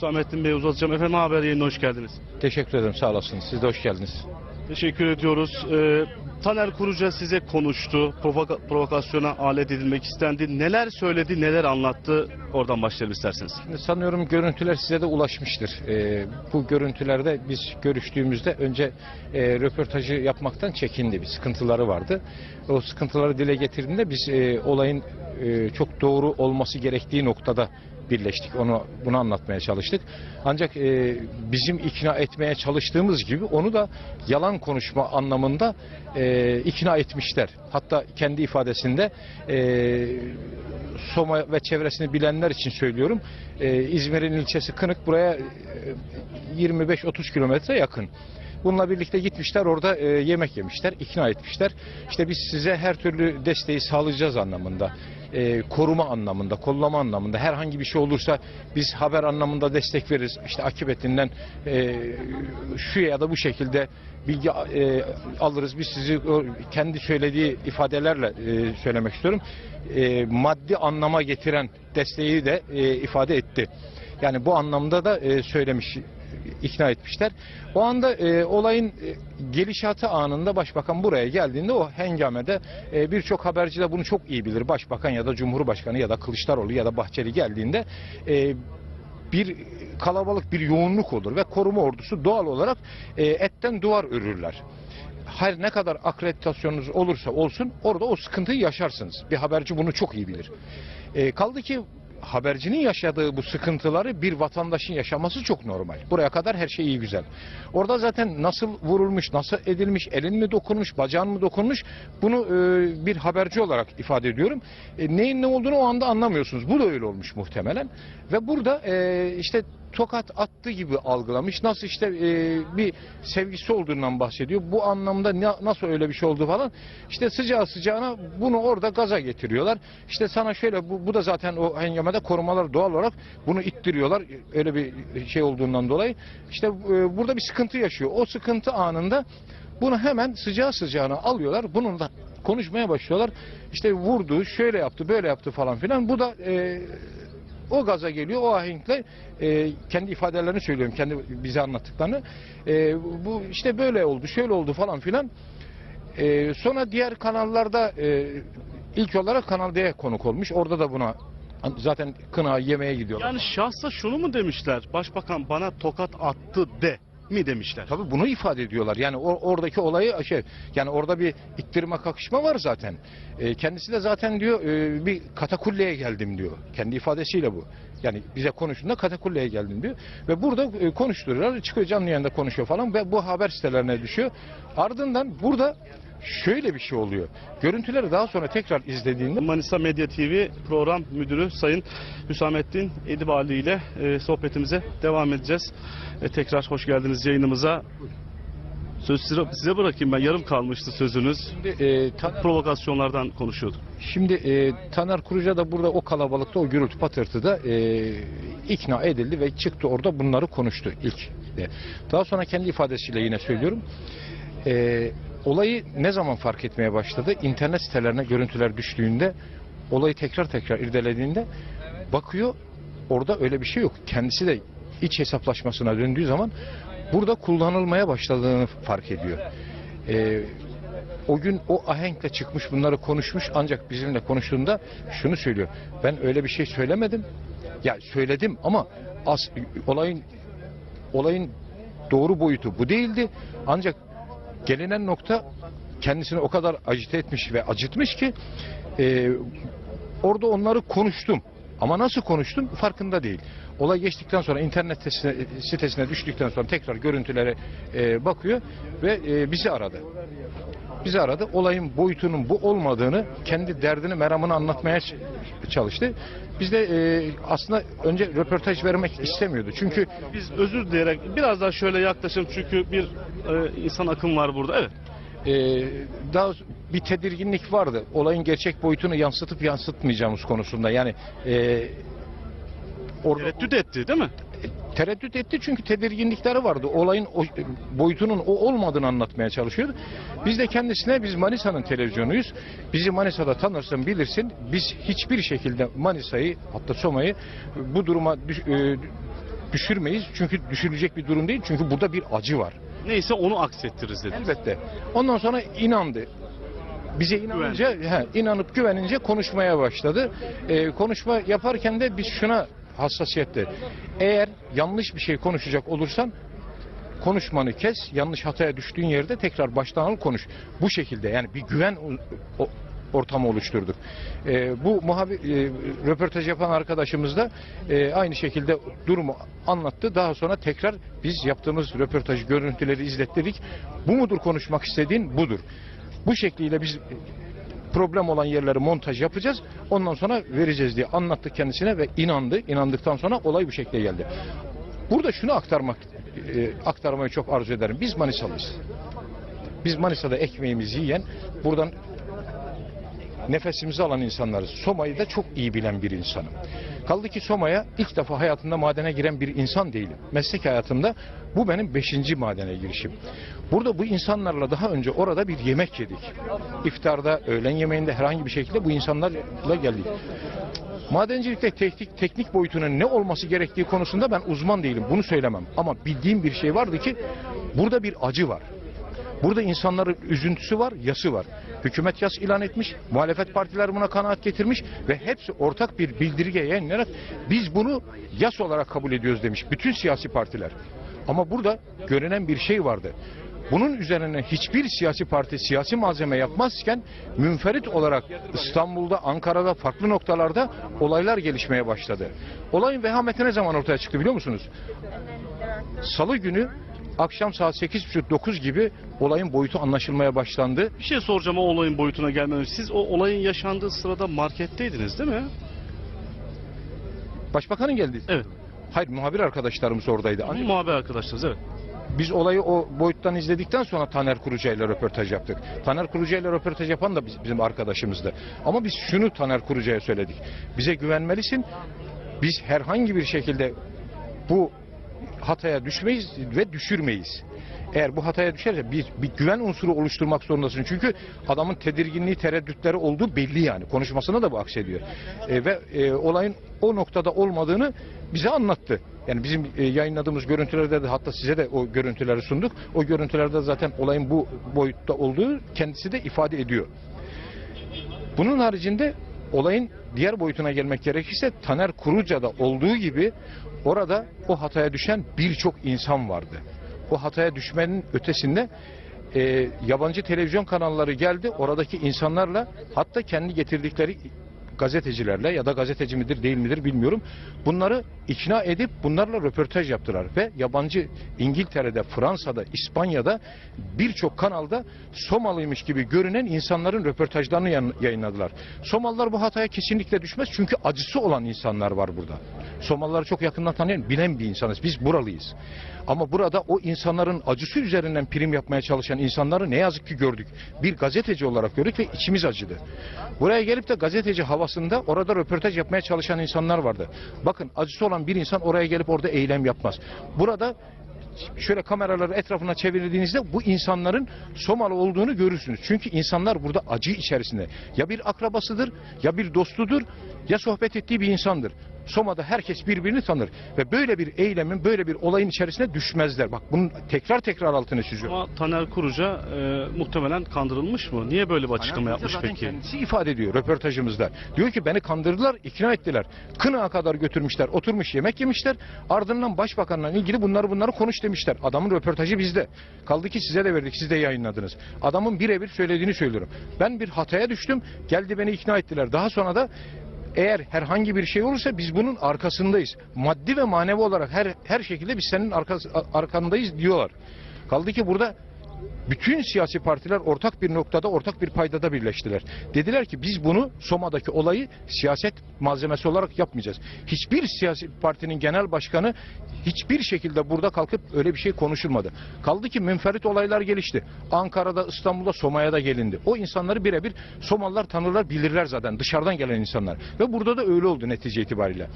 Hüsamettin Bey uzatacağım. Efendim haber yayınına hoş geldiniz. Teşekkür ederim sağ olasınız. Siz de hoş geldiniz. Teşekkür ediyoruz. Ee, Taner Kuruca size konuştu. Provoka- provokasyona alet edilmek istendi. Neler söyledi, neler anlattı? Oradan başlayalım isterseniz. Sanıyorum görüntüler size de ulaşmıştır. Ee, bu görüntülerde biz görüştüğümüzde önce e, röportajı yapmaktan çekindi. Bir sıkıntıları vardı. O sıkıntıları dile getirdiğinde biz e, olayın e, çok doğru olması gerektiği noktada birleştik. Onu bunu anlatmaya çalıştık. Ancak e, bizim ikna etmeye çalıştığımız gibi onu da yalan konuşma anlamında e, ikna etmişler. Hatta kendi ifadesinde e, Soma ve çevresini bilenler için söylüyorum. E, İzmir'in ilçesi Kınık buraya e, 25-30 kilometre yakın. Bununla birlikte gitmişler orada e, yemek yemişler, ikna etmişler. İşte biz size her türlü desteği sağlayacağız anlamında, e, koruma anlamında, kollama anlamında, herhangi bir şey olursa biz haber anlamında destek veririz. İşte akıbetinden e, şu ya da bu şekilde bilgi e, alırız. Biz sizi kendi söylediği ifadelerle e, söylemek istiyorum. E, maddi anlama getiren desteği de e, ifade etti. Yani bu anlamda da e, söylemiş ikna etmişler. O anda e, olayın e, gelişatı anında başbakan buraya geldiğinde o hengamede e, birçok haberci de bunu çok iyi bilir. Başbakan ya da Cumhurbaşkanı ya da Kılıçdaroğlu ya da Bahçeli geldiğinde e, bir kalabalık bir yoğunluk olur ve koruma ordusu doğal olarak e, etten duvar örürler. Her ne kadar akreditasyonunuz olursa olsun orada o sıkıntıyı yaşarsınız. Bir haberci bunu çok iyi bilir. E, kaldı ki habercinin yaşadığı bu sıkıntıları bir vatandaşın yaşaması çok normal. Buraya kadar her şey iyi güzel. Orada zaten nasıl vurulmuş, nasıl edilmiş, elin mi dokunmuş, bacağın mı dokunmuş bunu e, bir haberci olarak ifade ediyorum. E, neyin ne olduğunu o anda anlamıyorsunuz. Bu da öyle olmuş muhtemelen. Ve burada e, işte tokat attı gibi algılamış. Nasıl işte e, bir sevgisi olduğundan bahsediyor. Bu anlamda ne- nasıl öyle bir şey oldu falan. İşte sıcağı sıcağına bunu orada gaza getiriyorlar. İşte sana şöyle bu, bu da zaten o hengamede korumalar doğal olarak bunu ittiriyorlar. Öyle bir şey olduğundan dolayı. İşte e, burada bir sıkıntı yaşıyor. O sıkıntı anında bunu hemen sıcağı sıcağına alıyorlar. Bununla konuşmaya başlıyorlar. İşte vurdu, şöyle yaptı, böyle yaptı falan filan. Bu da e, o gaza geliyor, o ahenkle e, kendi ifadelerini söylüyorum, kendi bize anlattıklarını. E, bu işte böyle oldu, şöyle oldu falan filan. E, sonra diğer kanallarda e, ilk olarak Kanal D'ye konuk olmuş. Orada da buna zaten kına yemeye gidiyorlar. Yani şahsa şunu mu demişler? Başbakan bana tokat attı de mi demişler? Tabii bunu ifade ediyorlar. Yani or- oradaki olayı şey yani orada bir ittirme kakışma var zaten. E, kendisi de zaten diyor e, bir katakulleye geldim diyor. Kendi ifadesiyle bu. Yani bize konuştuğunda katakulleye geldim diyor. Ve burada e, konuşturuyorlar. Çıkıyor canlı yayında konuşuyor falan ve bu haber sitelerine düşüyor. Ardından burada şöyle bir şey oluyor. Görüntüleri daha sonra tekrar izlediğinde Manisa Medya TV program müdürü Sayın Hüsamettin Edibali ile e, sohbetimize devam edeceğiz. E, tekrar hoş geldiniz yayınımıza. Söz size, size bırakayım ben. Yarım kalmıştı sözünüz. Şimdi, e, Taner, Provokasyonlardan konuşuyorduk. şimdi e, Taner Kuruca da burada o kalabalıkta o gürültü patırtıda e, ikna edildi ve çıktı orada bunları konuştu ilk. Daha sonra kendi ifadesiyle yine söylüyorum. E, olayı ne zaman fark etmeye başladı? İnternet sitelerine görüntüler düştüğünde olayı tekrar tekrar irdelediğinde bakıyor orada öyle bir şey yok. Kendisi de iç hesaplaşmasına döndüğü zaman burada kullanılmaya başladığını fark ediyor. E, o gün o ahenkle çıkmış bunları konuşmuş ancak bizimle konuştuğunda şunu söylüyor. Ben öyle bir şey söylemedim. Ya söyledim ama as, olayın olayın doğru boyutu bu değildi. Ancak gelinen nokta kendisini o kadar acite etmiş ve acıtmış ki e, orada onları konuştum. Ama nasıl konuştum farkında değil. Olay geçtikten sonra internet sitesine, düştükten sonra tekrar görüntülere e, bakıyor ve e, bizi aradı. Bizi aradı. Olayın boyutunun bu olmadığını, kendi derdini, meramını anlatmaya çalıştı. Biz de e, aslında önce röportaj vermek istemiyordu. Çünkü Biz özür dileyerek biraz daha şöyle yaklaşalım çünkü bir e, insan akım var burada. Evet. e, daha bir tedirginlik vardı. Olayın gerçek boyutunu yansıtıp yansıtmayacağımız konusunda. Yani e, orada Tereddüt etti değil mi? Tereddüt etti çünkü tedirginlikleri vardı. Olayın o, boyutunun o olmadığını anlatmaya çalışıyordu. Biz de kendisine biz Manisa'nın televizyonuyuz. Bizi Manisa'da tanırsın bilirsin. Biz hiçbir şekilde Manisa'yı hatta Soma'yı bu duruma düş- e, düşürmeyiz. Çünkü düşürülecek bir durum değil. Çünkü burada bir acı var. Neyse onu aksettiririz dediniz. Elbette. Ondan sonra inandı. Bize inanınca, he, inanıp güvenince konuşmaya başladı. Ee, konuşma yaparken de biz şuna hassasiyette. Eğer yanlış bir şey konuşacak olursan konuşmanı kes. Yanlış hataya düştüğün yerde tekrar baştan al konuş. Bu şekilde yani bir güven ortamı oluşturduk. Ee, bu muhabir, e, röportaj yapan arkadaşımız da e, aynı şekilde durumu anlattı. Daha sonra tekrar biz yaptığımız röportaj görüntüleri izlettirdik. Bu mudur konuşmak istediğin? Budur. Bu şekliyle biz problem olan yerleri montaj yapacağız. Ondan sonra vereceğiz diye anlattık kendisine ve inandı. İnandıktan sonra olay bu şekilde geldi. Burada şunu aktarmak e, aktarmayı çok arzu ederim. Biz Manisalıyız. Biz Manisa'da ekmeğimizi yiyen, buradan nefesimizi alan insanlarız. Soma'yı da çok iyi bilen bir insanım. Kaldı ki Soma'ya ilk defa hayatımda madene giren bir insan değilim. Meslek hayatımda bu benim beşinci madene girişim. Burada bu insanlarla daha önce orada bir yemek yedik. İftarda, öğlen yemeğinde herhangi bir şekilde bu insanlarla geldik. Madencilikte teknik, teknik boyutunun ne olması gerektiği konusunda ben uzman değilim. Bunu söylemem. Ama bildiğim bir şey vardı ki burada bir acı var. Burada insanların üzüntüsü var, yası var. Hükümet yas ilan etmiş, muhalefet partileri buna kanaat getirmiş ve hepsi ortak bir bildirge yayınlayarak biz bunu yas olarak kabul ediyoruz demiş bütün siyasi partiler. Ama burada görünen bir şey vardı. Bunun üzerine hiçbir siyasi parti siyasi malzeme yapmazken münferit olarak İstanbul'da, Ankara'da, farklı noktalarda olaylar gelişmeye başladı. Olayın vehameti ne zaman ortaya çıktı biliyor musunuz? Salı günü akşam saat 8.30-9 gibi olayın boyutu anlaşılmaya başlandı. Bir şey soracağım o olayın boyutuna gelmeden önce. Siz o olayın yaşandığı sırada marketteydiniz değil mi? Başbakanın geldi. Evet. Hayır muhabir arkadaşlarımız oradaydı. Ama Ancak muhaber arkadaşlarınız evet. biz olayı o boyuttan izledikten sonra Taner Kuruca ile röportaj yaptık. Taner Kuruca ile röportaj yapan da biz- bizim arkadaşımızdı. Ama biz şunu Taner Kuruca'ya söyledik. Bize güvenmelisin. Biz herhangi bir şekilde bu hataya düşmeyiz ve düşürmeyiz. Eğer bu hataya düşerse bir, bir güven unsuru oluşturmak zorundasın. Çünkü adamın tedirginliği, tereddütleri olduğu belli yani. Konuşmasına da bu aksediyor. E, ve e, olayın o noktada olmadığını bize anlattı. Yani bizim e, yayınladığımız görüntülerde de hatta size de o görüntüleri sunduk. O görüntülerde zaten olayın bu boyutta olduğu kendisi de ifade ediyor. Bunun haricinde olayın diğer boyutuna gelmek gerekirse Taner Kuruca'da olduğu gibi orada o hataya düşen birçok insan vardı. O hataya düşmenin ötesinde e, yabancı televizyon kanalları geldi oradaki insanlarla hatta kendi getirdikleri gazetecilerle ya da gazeteci midir değil midir bilmiyorum. Bunları ikna edip bunlarla röportaj yaptılar ve yabancı İngiltere'de, Fransa'da, İspanya'da birçok kanalda Somalıymış gibi görünen insanların röportajlarını yayınladılar. Somalılar bu hataya kesinlikle düşmez çünkü acısı olan insanlar var burada. Somalıları çok yakından tanıyan, bilen bir insanız. Biz buralıyız. Ama burada o insanların acısı üzerinden prim yapmaya çalışan insanları ne yazık ki gördük. Bir gazeteci olarak gördük ve içimiz acıdı. Buraya gelip de gazeteci havasında orada röportaj yapmaya çalışan insanlar vardı. Bakın acısı olan bir insan oraya gelip orada eylem yapmaz. Burada şöyle kameraları etrafına çevirdiğinizde bu insanların Somalı olduğunu görürsünüz. Çünkü insanlar burada acı içerisinde. Ya bir akrabasıdır, ya bir dostudur, ya sohbet ettiği bir insandır. Soma'da herkes birbirini tanır ve böyle bir eylemin, böyle bir olayın içerisine düşmezler. Bak bunun tekrar tekrar altını çiziyorum. Ama Taner Kuruca e, muhtemelen kandırılmış mı? Niye böyle bir açıklama Taner yapmış peki? Kendisi ifade ediyor röportajımızda. Diyor ki beni kandırdılar, ikna ettiler. Kınağa kadar götürmüşler, oturmuş yemek yemişler. Ardından başbakanla ilgili bunları bunları konuş demişler. Adamın röportajı bizde. Kaldı ki size de verdik, siz de yayınladınız. Adamın birebir söylediğini söylüyorum. Ben bir hataya düştüm, geldi beni ikna ettiler. Daha sonra da eğer herhangi bir şey olursa biz bunun arkasındayız. Maddi ve manevi olarak her her şekilde biz senin arkası, arkandayız diyorlar. Kaldı ki burada bütün siyasi partiler ortak bir noktada, ortak bir paydada birleştiler. Dediler ki biz bunu Soma'daki olayı siyaset malzemesi olarak yapmayacağız. Hiçbir siyasi partinin genel başkanı hiçbir şekilde burada kalkıp öyle bir şey konuşulmadı. Kaldı ki münferit olaylar gelişti. Ankara'da, İstanbul'da, Soma'ya da gelindi. O insanları birebir Somalılar tanırlar, bilirler zaten dışarıdan gelen insanlar. Ve burada da öyle oldu netice itibariyle.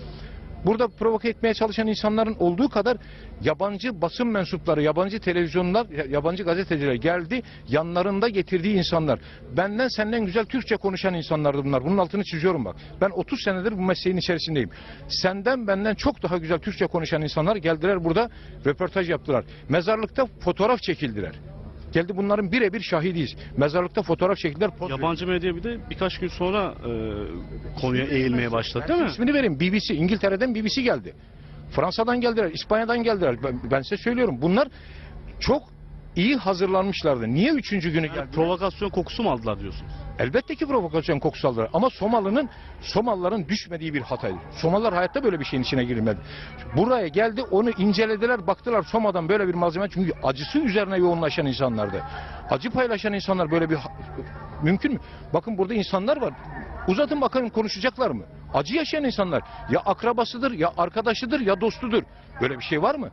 Burada provoke etmeye çalışan insanların olduğu kadar yabancı basın mensupları, yabancı televizyonlar, yabancı gazeteciler geldi. Yanlarında getirdiği insanlar. Benden senden güzel Türkçe konuşan insanlardı bunlar. Bunun altını çiziyorum bak. Ben 30 senedir bu mesleğin içerisindeyim. Senden benden çok daha güzel Türkçe konuşan insanlar geldiler burada röportaj yaptılar. Mezarlıkta fotoğraf çekildiler. Geldi bunların birebir şahidiyiz. Mezarlıkta fotoğraf çekildiler. poz Yabancı medya bir de birkaç gün sonra e, konuya eğilmeye başladı değil mi? İsmini vereyim. BBC, İngiltere'den BBC geldi. Fransa'dan geldiler, İspanya'dan geldiler. Ben, ben size söylüyorum. Bunlar çok iyi hazırlanmışlardı. Niye üçüncü günü geldi? Provokasyon kokusu mu aldılar diyorsunuz? Elbette ki provokasyon kokusu aldılar. Ama Somalı'nın, Somalıların düşmediği bir hataydı. Somalılar hayatta böyle bir şeyin içine girmedi. Buraya geldi, onu incelediler, baktılar Soma'dan böyle bir malzeme. Çünkü acısı üzerine yoğunlaşan insanlardı. Acı paylaşan insanlar böyle bir... Mümkün mü? Bakın burada insanlar var. Uzatın bakalım konuşacaklar mı? Acı yaşayan insanlar. Ya akrabasıdır, ya arkadaşıdır, ya dostudur. Böyle bir şey var mı?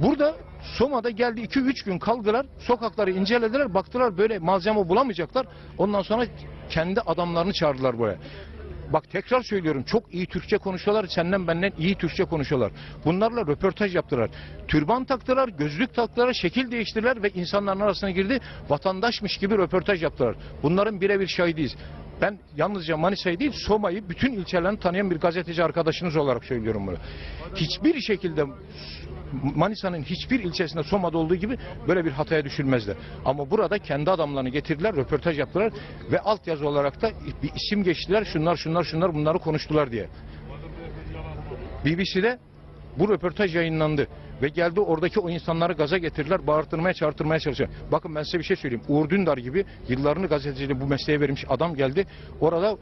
Burada Soma'da geldi 2-3 gün kaldılar. Sokakları incelediler. Baktılar böyle malzeme bulamayacaklar. Ondan sonra kendi adamlarını çağırdılar buraya. Bak tekrar söylüyorum çok iyi Türkçe konuşuyorlar. Senden benden iyi Türkçe konuşuyorlar. Bunlarla röportaj yaptılar. Türban taktılar, gözlük taktılar, şekil değiştirdiler ve insanların arasına girdi. Vatandaşmış gibi röportaj yaptılar. Bunların birebir şahidiyiz. Ben yalnızca Manisa'yı değil Soma'yı bütün ilçelerini tanıyan bir gazeteci arkadaşınız olarak söylüyorum bunu. Hiçbir şekilde Manisa'nın hiçbir ilçesinde Soma'da olduğu gibi böyle bir hataya düşülmezler. Ama burada kendi adamlarını getirdiler, röportaj yaptılar ve altyazı olarak da bir isim geçtiler. Şunlar şunlar şunlar bunları konuştular diye. BBC'de bu röportaj yayınlandı ve geldi oradaki o insanları gaza getirdiler, bağırtırmaya, çağırtırmaya çalışıyor. Bakın ben size bir şey söyleyeyim. Uğur Dündar gibi yıllarını gazeteciliği bu mesleğe vermiş adam geldi. Orada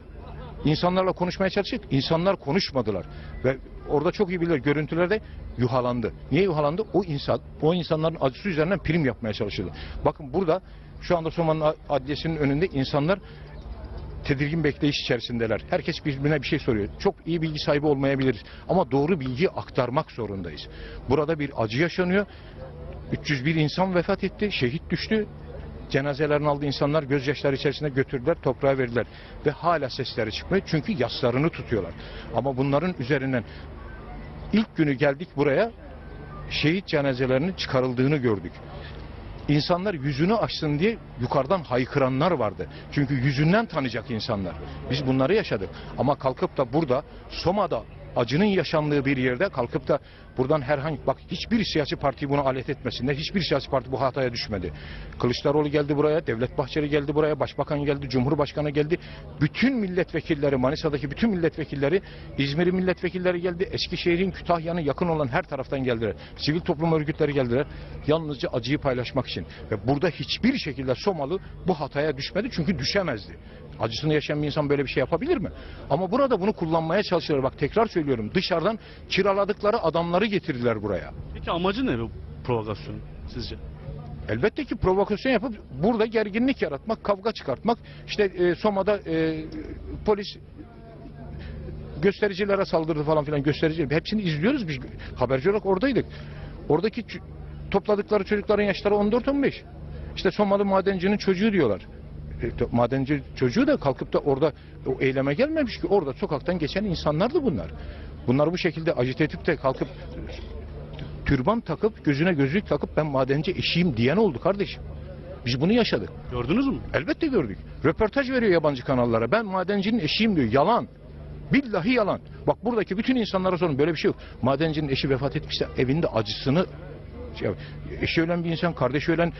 insanlarla konuşmaya çalıştık. İnsanlar konuşmadılar. Ve orada çok iyi bilir görüntülerde yuhalandı. Niye yuhalandı? O insan, o insanların acısı üzerinden prim yapmaya çalışıldı. Bakın burada şu anda Soma'nın adliyesinin önünde insanlar tedirgin bekleyiş içerisindeler. Herkes birbirine bir şey soruyor. Çok iyi bilgi sahibi olmayabiliriz ama doğru bilgiyi aktarmak zorundayız. Burada bir acı yaşanıyor. 301 insan vefat etti, şehit düştü. Cenazelerini aldı insanlar gözyaşları içerisinde götürdüler, toprağa verdiler. Ve hala sesleri çıkmıyor çünkü yaslarını tutuyorlar. Ama bunların üzerinden ilk günü geldik buraya şehit cenazelerinin çıkarıldığını gördük. İnsanlar yüzünü açsın diye yukarıdan haykıranlar vardı. Çünkü yüzünden tanıyacak insanlar. Biz bunları yaşadık. Ama kalkıp da burada Soma'da acının yaşandığı bir yerde kalkıp da buradan herhangi bak hiçbir siyasi parti bunu alet etmesinler. Hiçbir siyasi parti bu hataya düşmedi. Kılıçdaroğlu geldi buraya, Devlet Bahçeli geldi buraya, Başbakan geldi, Cumhurbaşkanı geldi. Bütün milletvekilleri, Manisa'daki bütün milletvekilleri, İzmir'in milletvekilleri geldi. Eskişehir'in, Kütahya'nın yakın olan her taraftan geldiler. Sivil toplum örgütleri geldiler. Yalnızca acıyı paylaşmak için. Ve burada hiçbir şekilde Somalı bu hataya düşmedi çünkü düşemezdi. Acısını yaşayan bir insan böyle bir şey yapabilir mi? Ama burada bunu kullanmaya çalışıyorlar. Bak tekrar söylüyorum. Dışarıdan kiraladıkları adamları getirdiler buraya. Peki amacı ne bu provokasyonun sizce? Elbette ki provokasyon yapıp burada gerginlik yaratmak, kavga çıkartmak. İşte e, Soma'da e, polis göstericilere saldırdı falan filan gösterici. Hepsini izliyoruz biz. Haberci olarak oradaydık. Oradaki topladıkları çocukların yaşları 14-15. İşte Somalı madencinin çocuğu diyorlar. E, madenci çocuğu da kalkıp da orada o eyleme gelmemiş ki. Orada sokaktan geçen insanlardı bunlar. Bunlar bu şekilde acite edip de kalkıp türban takıp gözüne gözlük takıp ben madenci eşiyim diyen oldu kardeşim. Biz bunu yaşadık. Gördünüz mü? Elbette gördük. Röportaj veriyor yabancı kanallara. Ben madencinin eşiyim diyor. Yalan. Billahi yalan. Bak buradaki bütün insanlara sorun. Böyle bir şey yok. Madencinin eşi vefat etmişse evinde acısını şey, eşi ölen bir insan, kardeşi ölen,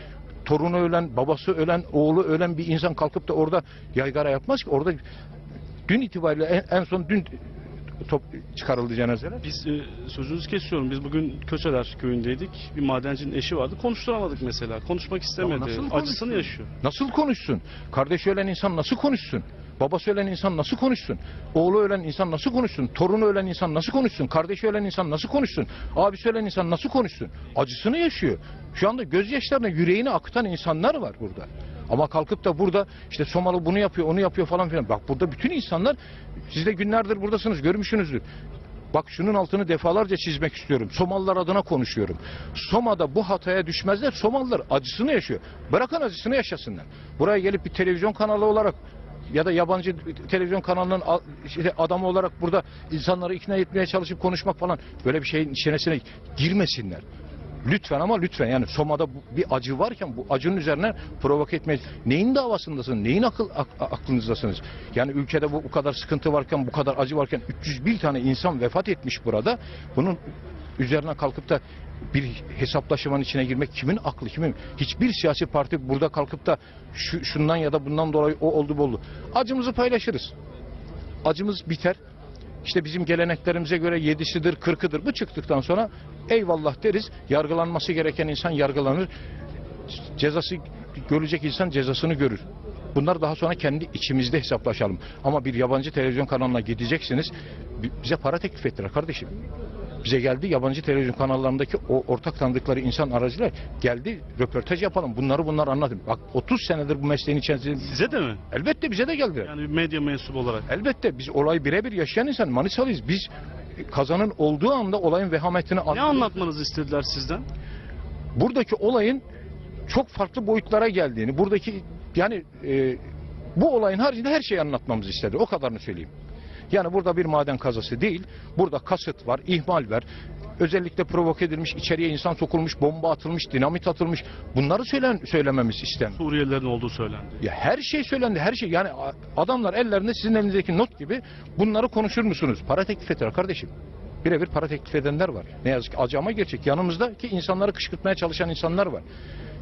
torunu ölen, babası ölen, oğlu ölen bir insan kalkıp da orada yaygara yapmaz ki. Orada dün itibariyle en, en son dün top çıkarıldı cenazeler. Biz e, sözünüzü kesiyorum. Biz bugün Köçeler köyündeydik. Bir madencinin eşi vardı. Konuşturamadık mesela. Konuşmak istemedi. nasıl Acısını yaşıyor. Nasıl konuşsun? Kardeşi ölen insan nasıl konuşsun? Babası ölen insan nasıl konuşsun? Oğlu ölen insan nasıl konuşsun? Torunu ölen insan nasıl konuşsun? Kardeşi ölen insan nasıl konuşsun? Abisi ölen insan nasıl konuşsun? Acısını yaşıyor. Şu anda gözyaşlarına yüreğini akıtan insanlar var burada. Ama kalkıp da burada işte Somalı bunu yapıyor, onu yapıyor falan filan. Bak burada bütün insanlar, siz de günlerdir buradasınız, görmüşsünüzdür. Bak şunun altını defalarca çizmek istiyorum. Somalılar adına konuşuyorum. Soma'da bu hataya düşmezler. Somalılar acısını yaşıyor. Bırakın acısını yaşasınlar. Buraya gelip bir televizyon kanalı olarak ya da yabancı televizyon kanalının işte adamı olarak burada insanları ikna etmeye çalışıp konuşmak falan böyle bir şeyin içerisine girmesinler. Lütfen ama lütfen yani Soma'da bir acı varken bu acının üzerine provoke etmeye neyin davasındasınız? Neyin akıl ak- aklınızdasınız? Yani ülkede bu, bu kadar sıkıntı varken bu kadar acı varken 301 tane insan vefat etmiş burada. Bunun üzerine kalkıp da bir hesaplaşmanın içine girmek kimin aklı kimin? Hiçbir siyasi parti burada kalkıp da şu, şundan ya da bundan dolayı o oldu bu oldu. Acımızı paylaşırız. Acımız biter. İşte bizim geleneklerimize göre yedisidir, kırkıdır. Bu çıktıktan sonra eyvallah deriz. Yargılanması gereken insan yargılanır. Cezası görecek insan cezasını görür. Bunlar daha sonra kendi içimizde hesaplaşalım. Ama bir yabancı televizyon kanalına gideceksiniz. bi- Bize para teklif ettiler kardeşim. Bize geldi yabancı televizyon kanallarındaki o ortak tanıdıkları insan aracılar geldi röportaj yapalım. Bunları bunlar anladım. Bak 30 senedir bu mesleğin içerisinde Size de mi? elbette bize de geldiler. Yani medya mensubu olarak. Elbette biz olayı birebir yaşayan insan Manisalıyız. Biz kazanın olduğu anda olayın vehametini Ne anlıyoruz. anlatmanızı istediler sizden? Buradaki olayın çok farklı boyutlara geldiğini, buradaki yani e, bu olayın haricinde her şeyi anlatmamızı istedi. O kadarını söyleyeyim. Yani burada bir maden kazası değil, burada kasıt var, ihmal var. Özellikle provoke edilmiş, içeriye insan sokulmuş, bomba atılmış, dinamit atılmış. Bunları söylen, söylememiz istendi. Suriyelilerin olduğu söylendi. Ya her şey söylendi, her şey. Yani adamlar ellerinde sizin elinizdeki not gibi bunları konuşur musunuz? Para teklif eder kardeşim. Birebir para teklif edenler var. Ne yazık ki acı ama gerçek. Yanımızdaki insanları kışkırtmaya çalışan insanlar var.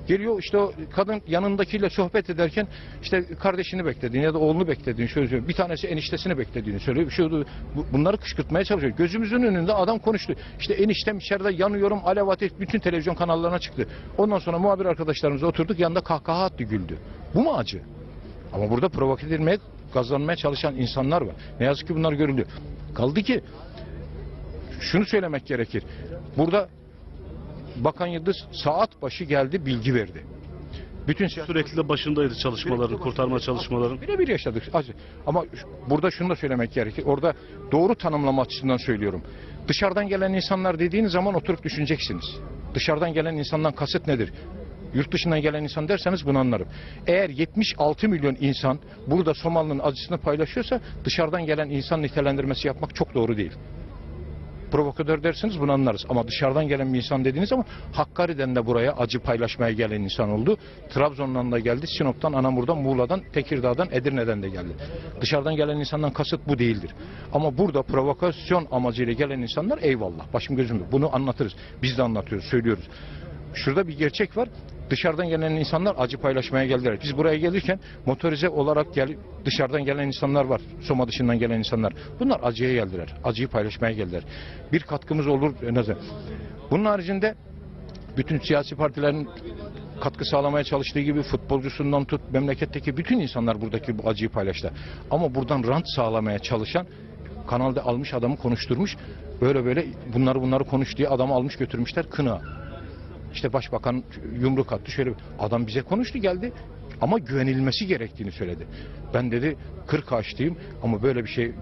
Geliyor işte o kadın yanındakiyle sohbet ederken işte kardeşini beklediğini ya da oğlunu beklediğini söylüyor. Bir tanesi eniştesini beklediğini söylüyor. Şu, bu- bunları kışkırtmaya çalışıyor. Gözümüzün önünde adam konuştu. İşte eniştem içeride yanıyorum alev ateş bütün televizyon kanallarına çıktı. Ondan sonra muhabir arkadaşlarımızla oturduk yanında kahkaha attı güldü. Bu mu acı? Ama burada provoke edilmeye, gazlanmaya çalışan insanlar var. Ne yazık ki bunlar görülüyor. Kaldı ki şunu söylemek gerekir. Burada Bakan Yıldız saat başı geldi bilgi verdi. Bütün Sürekli de başındaydı çalışmaların, kurtarma çalışmaların. Birebir yaşadık. acı. Ama ş- burada şunu da söylemek gerekir. Orada doğru tanımlama açısından söylüyorum. Dışarıdan gelen insanlar dediğiniz zaman oturup düşüneceksiniz. Dışarıdan gelen insandan kasıt nedir? Yurt dışından gelen insan derseniz bunu anlarım. Eğer 76 milyon insan burada Somalının acısını paylaşıyorsa dışarıdan gelen insan nitelendirmesi yapmak çok doğru değil. Provokatör derseniz bunu anlarız. Ama dışarıdan gelen bir insan dediğiniz zaman Hakkari'den de buraya acı paylaşmaya gelen insan oldu. Trabzon'dan da geldi. Sinop'tan, Anamur'dan, Muğla'dan, Tekirdağ'dan, Edirne'den de geldi. Dışarıdan gelen insandan kasıt bu değildir. Ama burada provokasyon amacıyla gelen insanlar eyvallah. Başım gözüm bunu anlatırız. Biz de anlatıyoruz, söylüyoruz. Şurada bir gerçek var. Dışarıdan gelen insanlar acı paylaşmaya geldiler. Biz buraya gelirken motorize olarak gel, dışarıdan gelen insanlar var. Soma dışından gelen insanlar. Bunlar acıya geldiler. Acıyı paylaşmaya geldiler. Bir katkımız olur en azından. Bunun haricinde bütün siyasi partilerin katkı sağlamaya çalıştığı gibi futbolcusundan tut memleketteki bütün insanlar buradaki bu acıyı paylaştı. Ama buradan rant sağlamaya çalışan kanalda almış adamı konuşturmuş. Böyle böyle bunları bunları konuş diye adamı almış götürmüşler kına. İşte başbakan yumruk attı şöyle adam bize konuştu geldi ama güvenilmesi gerektiğini söyledi. Ben dedi 40 açtıyım ama böyle bir şey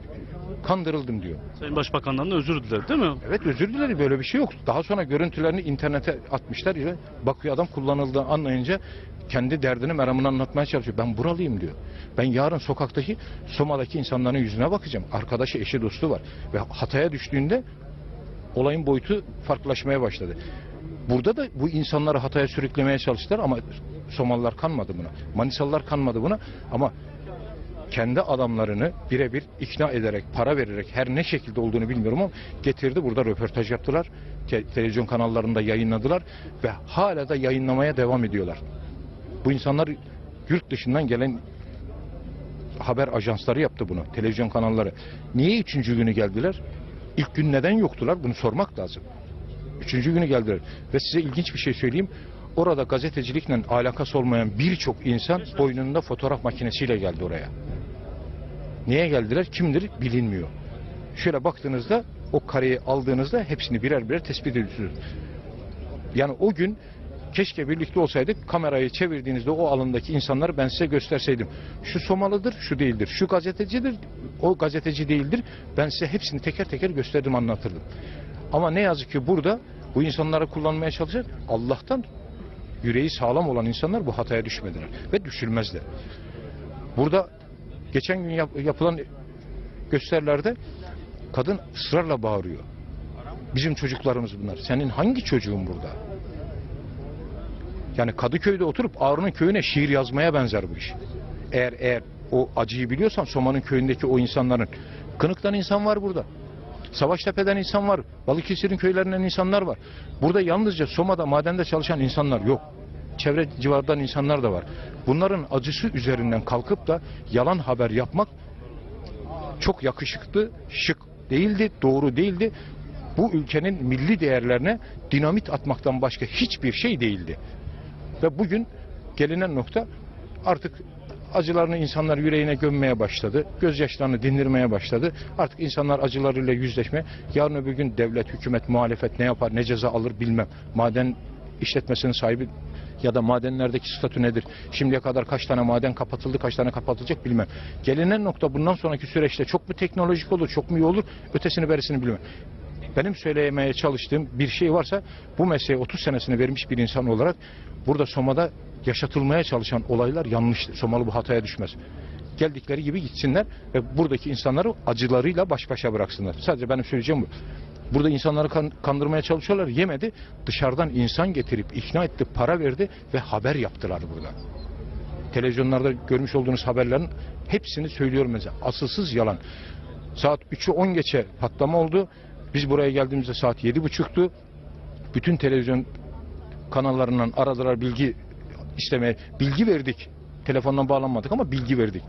kandırıldım diyor. Sayın Başbakan'dan da özür diledi değil mi? Evet özür dilerim böyle bir şey yok. Daha sonra görüntülerini internete atmışlar. Ya, bakıyor adam kullanıldığını anlayınca kendi derdini meramını anlatmaya çalışıyor. Ben buralıyım diyor. Ben yarın sokaktaki Soma'daki insanların yüzüne bakacağım. Arkadaşı, eşi, dostu var. Ve hataya düştüğünde olayın boyutu farklılaşmaya başladı. Burada da bu insanları hataya sürüklemeye çalıştılar ama Somalılar kanmadı buna. Manisalılar kanmadı buna ama kendi adamlarını birebir ikna ederek, para vererek her ne şekilde olduğunu bilmiyorum ama getirdi burada röportaj yaptılar. Te- televizyon kanallarında yayınladılar ve hala da yayınlamaya devam ediyorlar. Bu insanlar yurt dışından gelen haber ajansları yaptı bunu, televizyon kanalları. Niye üçüncü günü geldiler? İlk gün neden yoktular? Bunu sormak lazım. Üçüncü günü geldiler. Ve size ilginç bir şey söyleyeyim. Orada gazetecilikle alakası olmayan birçok insan boynunda fotoğraf makinesiyle geldi oraya. Niye geldiler? Kimdir? Bilinmiyor. Şöyle baktığınızda o kareyi aldığınızda hepsini birer birer tespit ediyorsunuz. Yani o gün keşke birlikte olsaydık kamerayı çevirdiğinizde o alandaki insanları ben size gösterseydim. Şu Somalıdır, şu değildir. Şu gazetecidir, o gazeteci değildir. Ben size hepsini teker teker gösterdim anlatırdım. Ama ne yazık ki burada bu insanları kullanmaya çalışır. Allah'tan yüreği sağlam olan insanlar bu hataya düşmediler ve düşülmezler. Burada Geçen gün yap- yapılan gösterilerde kadın ısrarla bağırıyor. Bizim çocuklarımız bunlar. Senin hangi çocuğun burada? Yani Kadıköy'de oturup Ağrı'nın köyüne şiir yazmaya benzer bu iş. Eğer eğer o acıyı biliyorsan Soma'nın köyündeki o insanların Kınık'tan insan var burada. Savaştepe'den insan var. Balıkesir'in köylerinden insanlar var. Burada yalnızca Soma'da madende çalışan insanlar yok. Çevre civardan insanlar da var. Bunların acısı üzerinden kalkıp da yalan haber yapmak çok yakışıklı, şık değildi, doğru değildi. Bu ülkenin milli değerlerine dinamit atmaktan başka hiçbir şey değildi. Ve bugün gelinen nokta artık acılarını insanlar yüreğine gömmeye başladı. Gözyaşlarını dindirmeye başladı. Artık insanlar acılarıyla yüzleşme. Yarın öbür gün devlet, hükümet, muhalefet ne yapar, ne ceza alır bilmem. Maden işletmesinin sahibi ya da madenlerdeki statü nedir? Şimdiye kadar kaç tane maden kapatıldı, kaç tane kapatılacak bilmem. Gelinen nokta bundan sonraki süreçte çok mu teknolojik olur, çok mu iyi olur, ötesini berisini bilmem. Benim söyleyemeye çalıştığım bir şey varsa bu mesleğe 30 senesini vermiş bir insan olarak burada Soma'da yaşatılmaya çalışan olaylar yanlıştır. Somalı bu hataya düşmez. Geldikleri gibi gitsinler ve buradaki insanları acılarıyla baş başa bıraksınlar. Sadece benim söyleyeceğim bu. Burada insanları kan- kandırmaya çalışıyorlar. Yemedi. Dışarıdan insan getirip ikna etti, para verdi ve haber yaptılar burada. Televizyonlarda görmüş olduğunuz haberlerin hepsini söylüyorum mesela. Asılsız yalan. Saat 3'ü 10 geçe patlama oldu. Biz buraya geldiğimizde saat 7.30'tu. Bütün televizyon kanallarından aradılar bilgi istemeye. Bilgi verdik. Telefondan bağlanmadık ama bilgi verdik.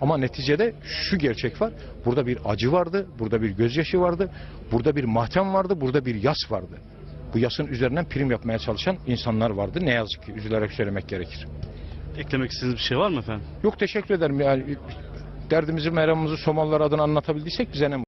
Ama neticede şu gerçek var. Burada bir acı vardı, burada bir gözyaşı vardı, burada bir matem vardı, burada bir yas vardı. Bu yasın üzerinden prim yapmaya çalışan insanlar vardı. Ne yazık ki üzülerek söylemek gerekir. Eklemek istediğiniz bir şey var mı efendim? Yok teşekkür ederim. Yani derdimizi, meramımızı Somalılar adına anlatabildiysek bize ne mutlu.